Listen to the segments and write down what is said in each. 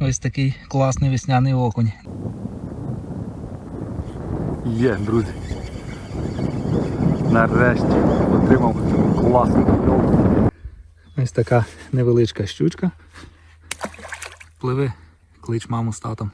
Ось такий класний весняний окунь. Є, друзі. Нарешті отримав класну покльовку. Ось така невеличка щучка. Пливи, клич маму з татом.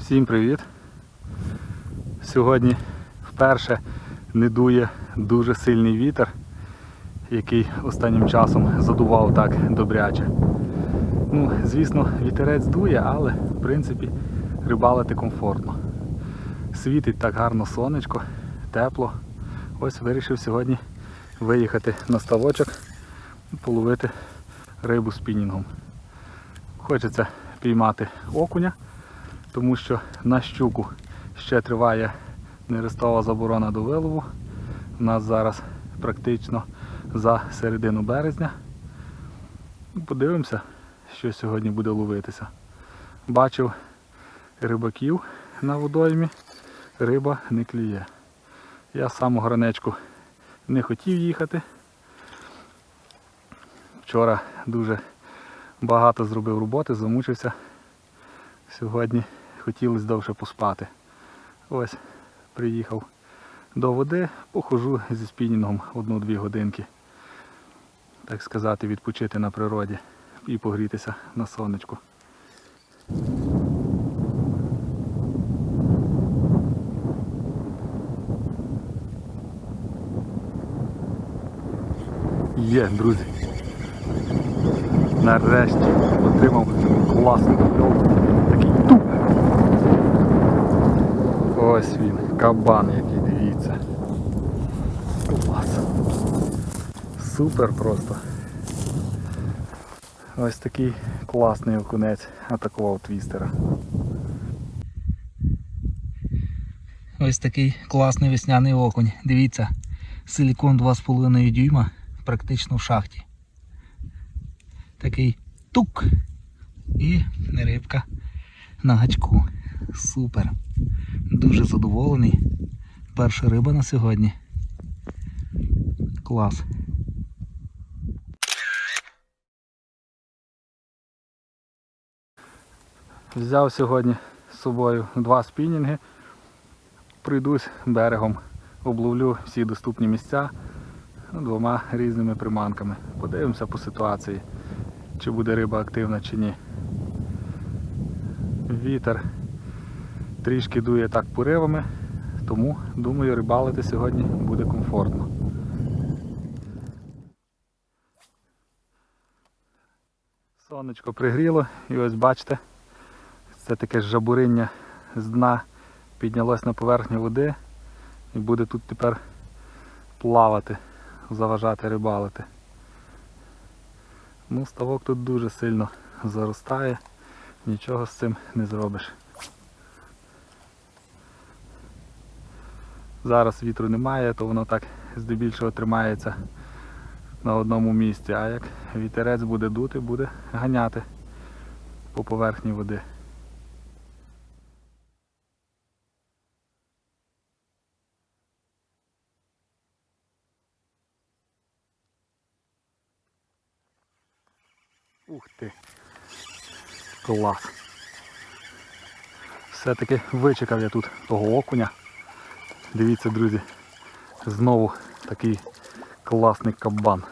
Всім привіт! Сьогодні вперше не дує дуже сильний вітер, який останнім часом задував так добряче. Ну, звісно, вітерець дує, але в принципі рибалити комфортно. Світить так гарно сонечко, тепло. Ось вирішив сьогодні виїхати на ставочок і половити рибу спінінгом. Хочеться піймати окуня тому що на щуку ще триває нерестова заборона до вилову. У нас зараз практично за середину березня. Подивимося, що сьогодні буде ловитися. Бачив рибаків на водоймі, риба не клює. Я з самого ранечку не хотів їхати. Вчора дуже багато зробив роботи, замучився. Сьогодні хотілося довше поспати. Ось приїхав до води, похожу зі спінінгом одну-дві годинки. Так сказати, відпочити на природі і погрітися на сонечку. Є, друзі. Нарешті отримав класну покльовку. Такий туп. Ось він, кабан який, дивіться. Клас. Супер просто. Ось такий класний окунець атакував твістера. Ось такий класний весняний окунь. Дивіться, силікон 2,5 дюйма практично в шахті. Такий тук. І рибка на гачку. Супер. Дуже задоволений. Перша риба на сьогодні. Клас. Взяв сьогодні з собою два спінінги. Прийдусь берегом, обловлю всі доступні місця двома різними приманками. Подивимося по ситуації, чи буде риба активна чи ні. Вітер трішки дує так поривами, тому думаю рибалити сьогодні буде комфортно. Сонечко пригріло і ось бачите, це таке жабуриння з дна піднялось на поверхню води і буде тут тепер плавати, заважати рибалити. Ну, ставок тут дуже сильно заростає, нічого з цим не зробиш. Зараз вітру немає, то воно так здебільшого тримається на одному місці, а як вітерець буде дути, буде ганяти по поверхні води. Ух ти! Клас! Все-таки вичекав я тут того окуня. Дивіться, друзі, знову такий класний кабан.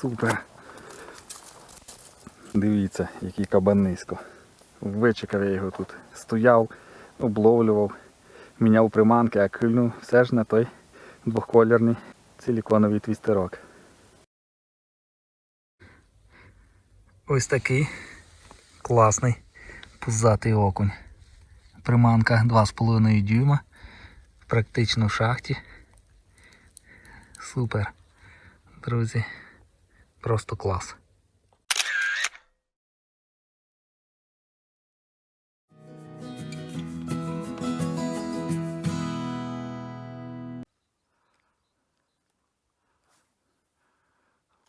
Супер. Дивіться, який кабанисько. Вичекав я його тут. Стояв, обловлював, міняв приманки, а кильнув все ж на той двохколірний силіконовий твістерок. Ось такий класний пузатий окунь. Приманка 2,5 дюйма. Практично в шахті. Супер. Друзі. Просто клас.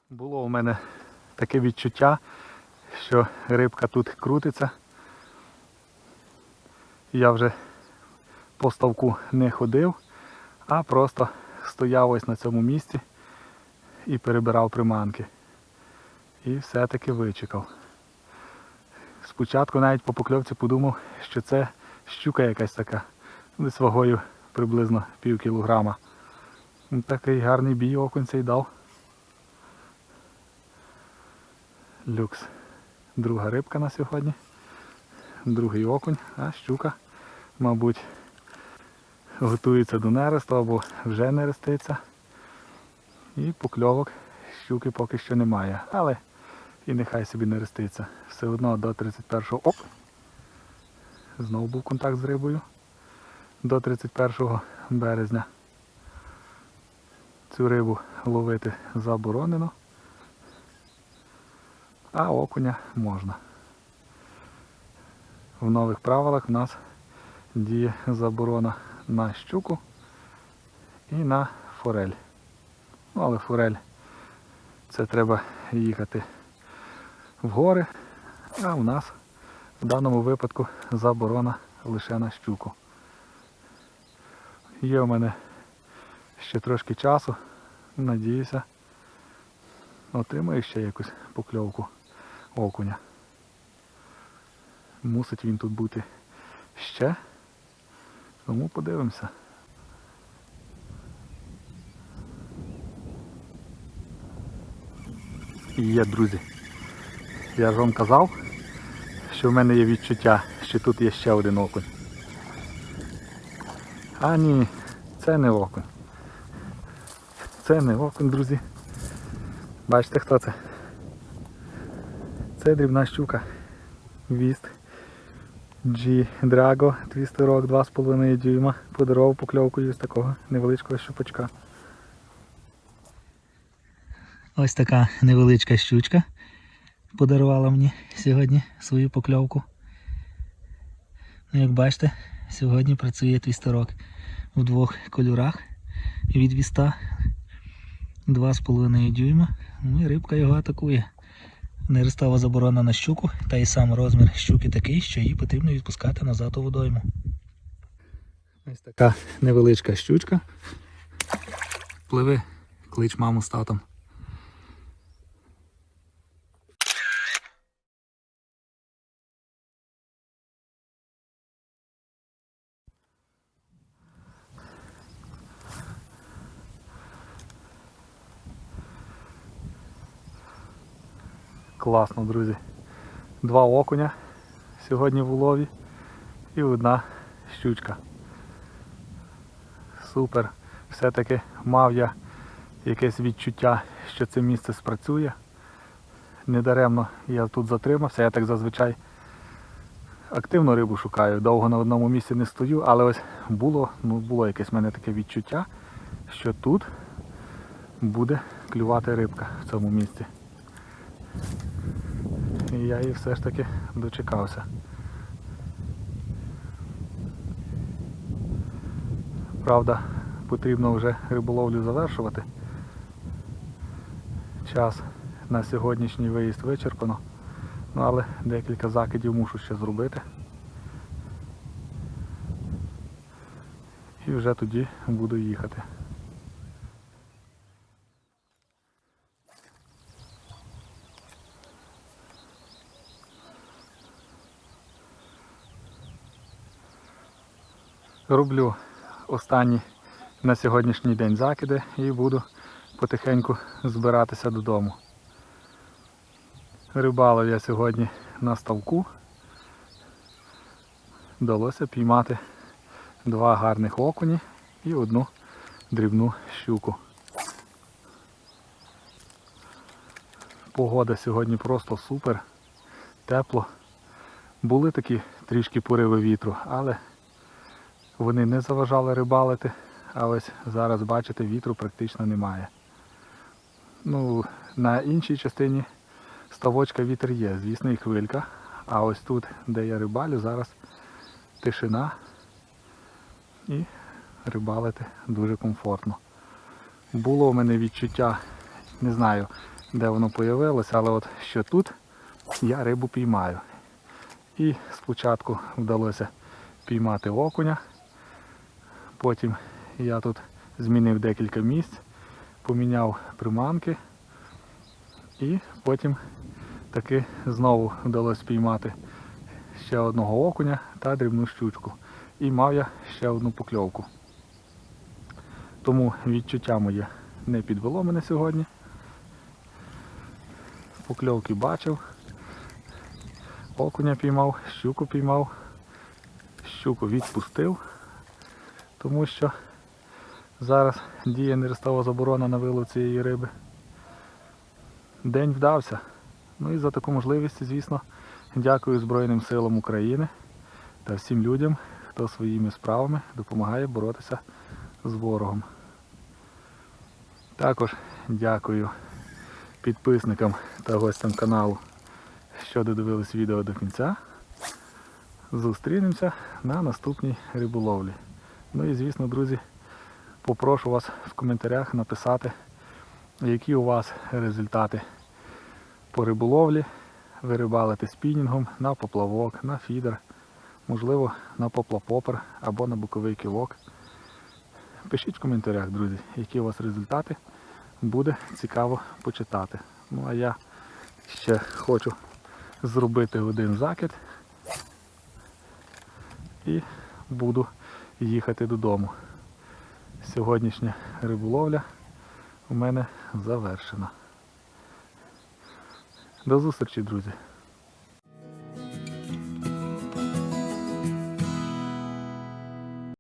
Було у мене таке відчуття, що рибка тут крутиться. Я вже по ставку не ходив, а просто стояв ось на цьому місці і перебирав приманки. І все-таки вичекав. Спочатку навіть по покльовці подумав, що це щука якась така, десь вагою приблизно пів кілограма. Такий гарний бій окунь цей дав. Люкс. Друга рибка на сьогодні. Другий окунь, а щука, мабуть, готується до нересту або вже нереститься. І покльовок щуки поки що немає. Але і нехай собі нереститься. Все одно до 31-го. Оп! Знову був контакт з рибою. До 31 березня. Цю рибу ловити заборонено, а окуня можна. В нових правилах в нас діє заборона на щуку і на форель. Ну, але форель це треба їхати в гори, а у нас в даному випадку заборона лише на щуку. Є у мене ще трошки часу, надіюся, отримаю ще якусь покльовку окуня. Мусить він тут бути ще, тому подивимося. Є, друзі. Я ж вам казав, що в мене є відчуття, що тут є ще один окунь. А ні, це не окунь. Це не окунь, друзі. Бачите хто це? Це дрібна щука. Віст. G Drago, твістерок 2,5 дюйма. Подарував покльовкою з такого невеличкого щупачка. Ось така невеличка щучка подарувала мені сьогодні свою покльовку. Ну, як бачите, сьогодні працює твістерок в двох кольорах від віста 2,5 дюйма. Ну і рибка його атакує. Нерестова заборона на щуку, та й сам розмір щуки такий, що її потрібно відпускати назад у водойму. Ось така невеличка щучка. Пливи, клич маму з татом. Класно, друзі. Два окуня сьогодні в улові і одна щучка. Супер. Все-таки мав я якесь відчуття, що це місце спрацює. Недаремно я тут затримався, я так зазвичай активно рибу шукаю, довго на одному місці не стою, але ось було, ну, було якесь в мене таке відчуття, що тут буде клювати рибка в цьому місці. Я її все ж таки дочекався. Правда, потрібно вже риболовлю завершувати. Час на сьогоднішній виїзд вичерпано. Ну, але декілька закидів мушу ще зробити. І вже тоді буду їхати. Роблю останні на сьогоднішній день закиди і буду потихеньку збиратися додому. Рибалив я сьогодні на ставку. Вдалося піймати два гарних окуні і одну дрібну щуку. Погода сьогодні просто супер, тепло. Були такі трішки пориви вітру, але вони не заважали рибалити, а ось зараз, бачите, вітру практично немає. Ну, на іншій частині ставочка вітер є, звісно, і хвилька. А ось тут, де я рибалю, зараз тишина і рибалити дуже комфортно. Було в мене відчуття, не знаю, де воно появилося, але от що тут я рибу піймаю. І спочатку вдалося піймати окуня, Потім я тут змінив декілька місць, поміняв приманки і потім таки знову вдалося спіймати ще одного окуня та дрібну щучку. І мав я ще одну покльовку. Тому відчуття моє не підвело мене сьогодні. Покльовки бачив. Окуня піймав, щуку піймав, щуку відпустив, тому що зараз діє нерестова заборона на вилов цієї риби. День вдався. Ну і за таку можливість, звісно, дякую Збройним силам України та всім людям, хто своїми справами допомагає боротися з ворогом. Також дякую підписникам та гостям каналу, що додивились відео до кінця. Зустрінемося на наступній риболовлі. Ну і звісно, друзі, попрошу вас в коментарях написати, які у вас результати по риболовлі. Ви рибалите спінінгом на поплавок, на фідер, можливо, на поплапопер або на боковий кілок. Пишіть в коментарях, друзі, які у вас результати. Буде цікаво почитати. Ну а я ще хочу зробити один закид і буду їхати додому. Сьогоднішня риболовля у мене завершена. До зустрічі, друзі!